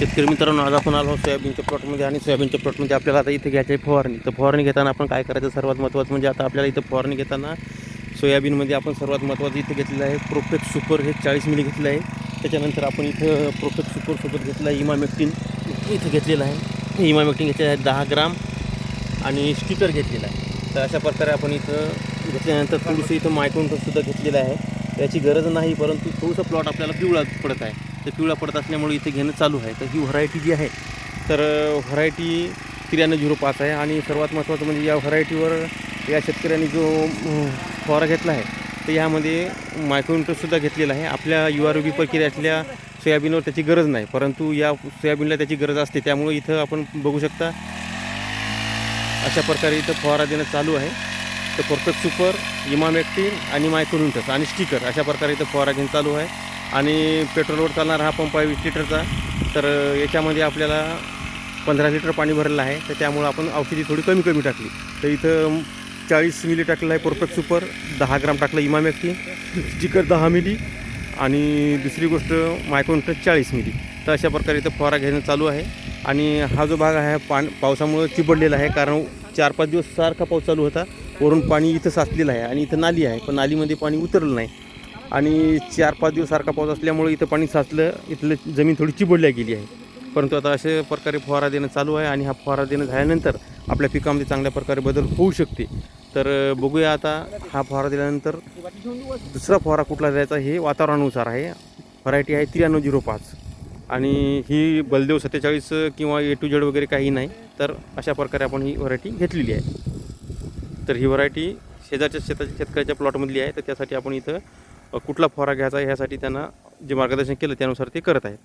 शेतकरी मित्रांनो आज आपण आलो सोयाबीनच्या प्लॉटमध्ये आणि सोयाबीनच्या प्लॉटमध्ये आपल्याला आता इथे घ्यायची आहे फवारणी. तर फवारणी घेताना आपण काय करायचं? सर्वात महत्त्वाचं म्हणजे आता आपल्याला इथं फवारणी घेताना सोयाबीनमध्ये आपण सर्वात महत्त्वाचं इथं घेतलेलं आहे प्रोफेक्ट सुपर हे चाळीस मिली घेतलं आहे. त्याच्यानंतर आपण इथं प्रोफेक्ट सुपरसोबत घेतलं आहे इमामेक्टिन इथं घेतलेलं आहे. इमामेक्टिन घेतलेलं आहे दहा ग्राम आणि स्टिकर घेतलेला आहे. तर अशा प्रकारे आपण इथं घेतल्यानंतर थोडंसं इथं मायक्रोनसुद्धा घेतलेलं आहे. याची गरज नाही परंतु थोडंसं प्लॉट आपल्याला पिवळा पडत आहे. तर पिवळा पडत असल्यामुळे इथे घेणं चालू आहे. तर ही व्हरायटी जी आहे तर व्हरायटी त्र्याण्णव झिरो पाच आहे आणि सर्वात महत्त्वाचं म्हणजे या व्हरायटीवर या शेतकऱ्यांनी जो फवारा घेतला आहे तर यामध्ये मायक्रोनसुद्धा घेतलेला आहे. आपल्या यू आर बी प्रक्रियातल्या सोयाबीनवर त्याची गरज नाही परंतु या सोयाबीनला त्याची गरज असते. त्यामुळे इथं आपण बघू शकता अशा प्रकारे इथं फवारा देणं चालू आहे. तर परफेक्ट सुपर इमामॅक्टिन आणि मायक्रोन्युटस आणि स्टिकर अशा प्रकारे इथं फवारा घेणं चालू आहे. आणि पेट्रोलवर चालणारा हा पंप आहे वीस लिटरचा. तर याच्यामध्ये आपल्याला पंधरा लिटर पाणी भरलेलं आहे. तर त्यामुळं आपण औषधी थोडी कमी कमी टाकली. तर इथं चाळीस मिली टाकलेलं आहे परफेक्ट सुपर दहा ग्राम टाकलं इमामॅक्टिन स्टिकर दहा मिली आणि दुसरी गोष्ट मायक्रोन्युटस चाळीस मिली. तर अशा प्रकारे इथं फवारा घेणं चालू आहे. आणि हा जो भाग आहे पाण पावसामुळं चिबडलेला आहे. कारण चार पाच दिवस सारखा पाऊस चालू होता. वरून पाणी इथं साचलेलं आहे आणि इथं नाली आहे. पण नालीमध्ये पाणी उतरलं नाही. आणि चार पाच दिवसारखा पाऊस असल्यामुळे इथं पाणी साचलं इथलं जमीन थोडी चिबडल्या गेली आहे. परंतु आता अशा प्रकारे फवारा देणं चालू आहे आणि हा फवारा देणं झाल्यानंतर आपल्या पिकामध्ये चांगल्या प्रकारे बदल होऊ शकते. तर बघूया आता हा फवारा दिल्यानंतर दुसरा फवारा कुठला द्यायचा हे वातावरणानुसार आहे. व्हरायटी आहे त्र्याण्णव झिरो पाच. आणि ही बलदेव सत्तेचाळीस किंवा ए टू जेड वगैरे काही नाही तर अशा प्रकारे आपण ही व्हरायटी घेतलेली आहे. तर ही व्हरायटी शेजारच्या शेताच्या शेतकऱ्याच्या प्लॉटमधली आहे तर त्यासाठी आपण इथं कुठला फवारा घ्यायचा ह्यासाठी त्यांना जे मार्गदर्शन केलं त्यानुसार ते करत आहेत.